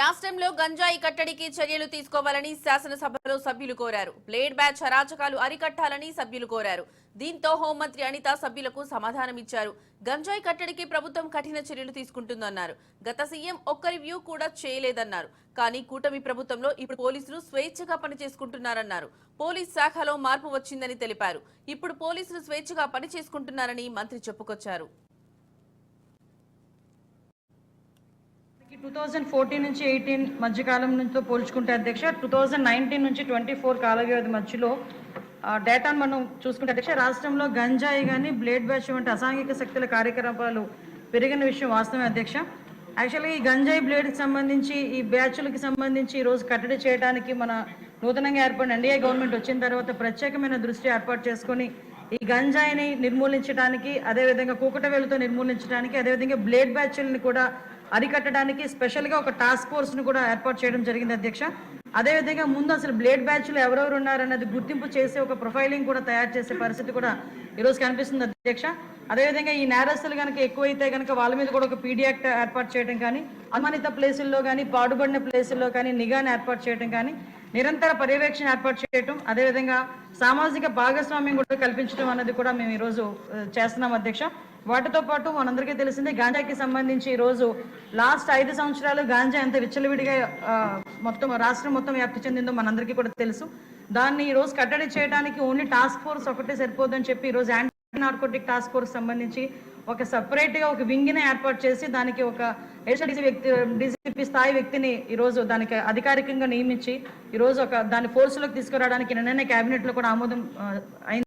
రాష్ట్రంలో గంజాయి కట్టడికి చర్యలు తీసుకోవాలని శాసనసభలో సభ్యులు కోరారు. బ్లేడ్ బ్యాచ్ అరాచకాలు అరికట్టాలని సభ్యులు కోరారు. దీంతో హోంమంత్రి అనిత సభ్యులకు సమాధానమిచ్చారు గంజాయి కట్టడికి ప్రభుత్వం కఠిన చర్యలు తీసుకుంటుందన్నారు. గత సీఎం ఒక్క రివ్యూ కూడా చేయలేదన్నారు. కానీ కూటమి ప్రభుత్వంలో ఇప్పుడు పోలీసులు స్వేచ్ఛగా పనిచేసుకుంటున్నారన్నారు. పోలీస్ శాఖలో మార్పు వచ్చిందని తెలిపారు. ఇప్పుడు పోలీసులు స్వేచ్ఛగా పనిచేసుకుంటున్నారని మంత్రి చెప్పుకొచ్చారు. టూ థౌజండ్ ఫోర్టీన్ నుంచి ఎయిటీన్ మధ్యకాలం నుంచితో పోల్చుకుంటే అధ్యక్ష టూ థౌజండ్ నైన్టీన్ నుంచి ట్వంటీ ఫోర్ కాల వ్యవధి మధ్యలో డేటాను మనం చూసుకుంటే అధ్యక్ష రాష్ట్రంలో గంజాయి కానీ బ్లేడ్ బ్యాచ్ వంటి అసాంఘిక శక్తుల కార్యకలాపాలు పెరిగిన విషయం వాస్తవమే అధ్యక్ష. యాక్చువల్గా ఈ గంజాయి బ్లేడ్కి సంబంధించి ఈ బ్యాచ్లకి సంబంధించి ఈ రోజు కట్టడి చేయడానికి మన నూతనంగా ఏర్పడిన ఎన్డీఏ గవర్నమెంట్ వచ్చిన తర్వాత ప్రత్యేకమైన దృష్టి ఏర్పాటు చేసుకొని ఈ గంజాయిని నిర్మూలించడానికి అదేవిధంగా కూకటవేలుతో నిర్మూలించడానికి అదేవిధంగా బ్లేడ్ బ్యాచ్లని కూడా అరికట్టడానికి స్పెషల్గా ఒక టాస్క్ ఫోర్స్ను కూడా ఏర్పాటు చేయడం జరిగింది అధ్యక్ష. అదేవిధంగా ముందు అసలు బ్లేడ్ బ్యాచ్లు ఎవరెవరు ఉన్నారన్నది గుర్తింపు చేసే ఒక ప్రొఫైలింగ్ కూడా తయారు చేసే పరిస్థితి కూడా ఈరోజు కనిపిస్తుంది అధ్యక్ష. అదేవిధంగా ఈ నేరస్తులు కనుక ఎక్కువైతే కనుక వాళ్ళ మీద కూడా ఒక పీడీ యాక్ట్ ఏర్పాటు చేయడం కానీ అనుమానిత ప్లేసుల్లో కానీ పాడుబడిన ప్లేసుల్లో కానీ నిఘాను ఏర్పాటు చేయడం కానీ నిరంతర పర్యవేక్షణ ఏర్పాటు చేయటం అదేవిధంగా సామాజిక భాగస్వామ్యం కూడా కల్పించడం అన్నది కూడా మేము ఈరోజు చేస్తున్నాం అధ్యక్ష. వాటితో పాటు మనందరికీ తెలిసిందే గాంజాకి సంబంధించి ఈరోజు లాస్ట్ ఐదు సంవత్సరాలు గాంజా ఎంత విచ్చలవిడిగా మొత్తం రాష్ట్రం మొత్తం వ్యాప్తి చెందిందో మనందరికీ కూడా తెలుసు. దాన్ని ఈరోజు రోజు కట్టడి చేయడానికి ఓన్లీ టాస్క్ ఫోర్స్ ఒకటే సరిపోదని చెప్పి ఈరోజు రోజు నార్కోటిక్ టాస్క్ ఫోర్స్ సంబంధించి ఒక సపరేట్గా ఒక వింగిని ఏర్పాటు చేసి దానికి ఒక డీసీ వ్యక్తి డీసీపీ స్థాయి వ్యక్తిని ఈ రోజు దానికి అధికారికంగా నియమించి ఈ రోజు ఒక దాని ఫోర్స్లోకి తీసుకురావడానికి నిన్ననే కేబినెట్లో కూడా ఆమోదం అయింది.